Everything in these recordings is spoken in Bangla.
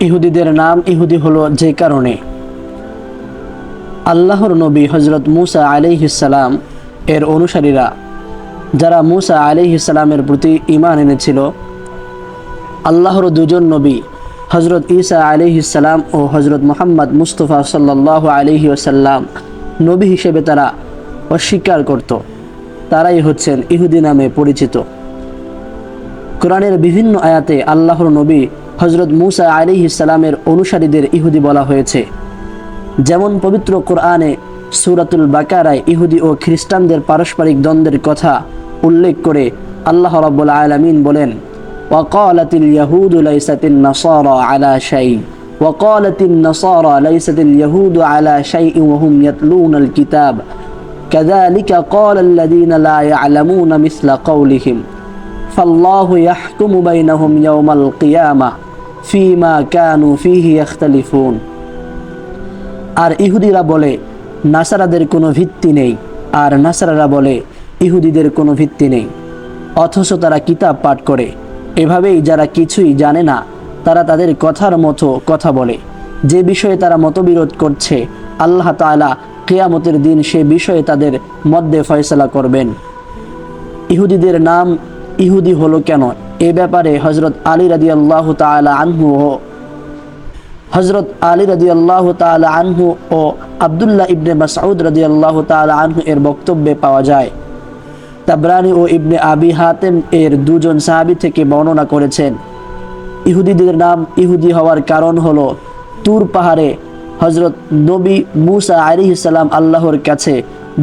ইহুদিদের নাম ইহুদি হলো যে কারণে। আল্লাহর নবী হজরত মুসা আলিহিসাল্লাম এর অনুসারীরা, যারা মুসা আলিহিসাল্লামের প্রতি ইমান এনেছিল, আল্লাহর দুজন নবী হজরত ঈসা আলিহিসাল্লাম ও হজরত মোহাম্মদ মুস্তফা সাল্লাহ আলিহি নবী হিসেবে তারা অস্বীকার করত। তারাই হচ্ছেন ইহুদি নামে পরিচিত। কোরআনের বিভিন্ন আয়াতে আল্লাহর নবী হজরত মুসা আলী ইসালামের অনুসারীদের ইহুদি বলা হয়েছে যেমন পবিত্র কোরআনে সুরাতুল বাকারায় ইহুদি ও খ্রিস্টানদের পারস্পরিক দ্বন্দ্বের কথা উল্লেখ করে আল্লাহ রাব্বুল আলামিন বলেন وقالت اليهود ليست النصارى على شيء وقالت النصارى ليست اليهود على شيء وهم يتلون الكتاب كذلك قال الذين لا يعلمون مثل قولهم فالله يحكم بينهم يوم القيامة ফিমা কানু ফিহি আখতালিফুন আর ইহুদিরা বলে, নাসারাদের কোনো ভিত্তি নেই। আর নাসারারা বলে, ইহুদিদের কোনো ভিত্তি নেই। অথচ তারা কিতাব পাঠ করে। এভাবেই যারা কিছুই জানে না, তারা তাদের কথার মতো কথা বলে। যে বিষয়ে তারা মতবিরোধ করছে, আল্লাহ তালা কেয়ামতের দিন সে বিষয়ে তাদের মধ্যে ফয়সলা করবেন। ইহুদিদের নাম ইহুদি হলো কেন? এ ব্যাপারে হজরত আলী রাদি আল্লাহ তালা আনহু ও হজরত আলী রাদি আল্লাহ তালা আনহু ও আবদুল্লাহ ইবনে মাসউদ রাদি আল্লাহ তালা আনহু এর বক্তব্যে পাওয়া যায়। তাবরানি ও ইবনে আবি হাতেম এর দুজন সাহাবি থেকে বর্ণনা করেছেন, ইহুদিদের নাম ইহুদি হওয়ার কারণ হলো তুর পাহাড়ে হজরত নবী মুসা আলী সালাম আল্লাহর কাছে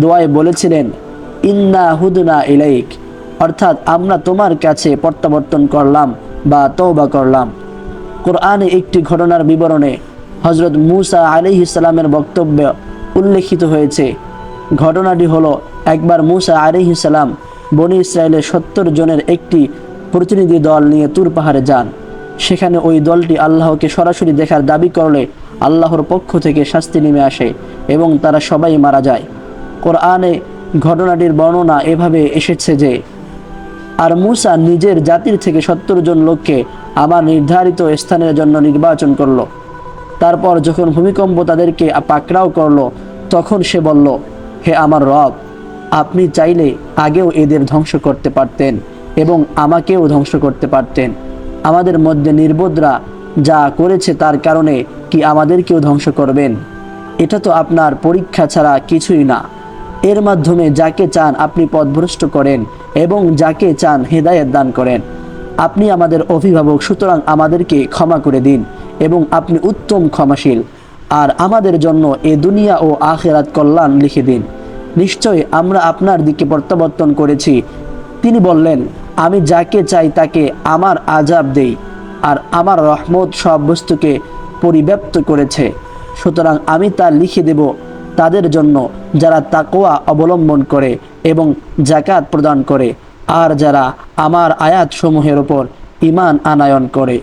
দোয়ায় বলেছিলেন, ইন্না হুদনা ইলাইক। অর্থাৎ আমরা তোমার কাছে প্রত্যাবর্তন করলাম বা তওবা করলাম। কোরআনে একটি ঘটনার বিবরণে হজরত মুসা আলী ইসলামের বক্তব্য উল্লেখিত হয়েছে। ঘটনাটি হলো, একবার মুসা আলী ইসলাম বনি ইসরায়েলের সত্তর জনের একটি প্রতিনিধি দল নিয়ে তুর পাহাড়ে যান। সেখানে ওই দলটি আল্লাহকে সরাসরি দেখার দাবি করলে আল্লাহর পক্ষ থেকে শাস্তি নেমে আসে এবং তারা সবাই মারা যায়। কোরআনে ঘটনাটির বর্ণনা এভাবে এসেছে যে আর মুসা নিজের জাতির থেকে সত্তর জন লোককে আমার নির্ধারিত স্থানের জন্য নির্বাচন করল। তারপর যখন ভূমিকম্প তাদেরকে পাকড়াও করল, তখন সে বলল, হে আমার রব, আপনি চাইলে আগেও এদের ধ্বংস করতে পারতেন এবং আমাকেও ধ্বংস করতে পারতেন। আমাদের মধ্যে নির্বোধরা যা করেছে তার কারণে কি আমাদেরকেও ধ্বংস করবেন? এটা তো আপনার পরীক্ষা ছাড়া কিছুই না। এর মাধ্যমে যাকে চান আপনি পথভ্রষ্ট করেন এবং যাকে চান হেদায়েত দান করেন। আপনি আমাদের অভিভাবক, সুতরাং আমাদেরকে ক্ষমা করে দিন এবং আপনি উত্তম ক্ষমাশীল। আর আমাদের জন্য এ দুনিয়া ও আখেরাত কল্যাণ লিখে দিন। নিশ্চয় আমরা আপনার দিকে প্রত্যাবর্তন করেছি। তিনি বললেন, আমি যাকে চাই তাকে আমার আজাব দেই, আর আমার রহমত সব বস্তুকে পরিব্যাপ্ত করেছে। সুতরাং আমি তা লিখে দেব তাদের জন্য যারা তাকোয়া অবলম্বন করে এবং জাকাত প্রদান করে, আর যারা আমার আয়াতসমূহের ওপর ইমান আনায়ন করে।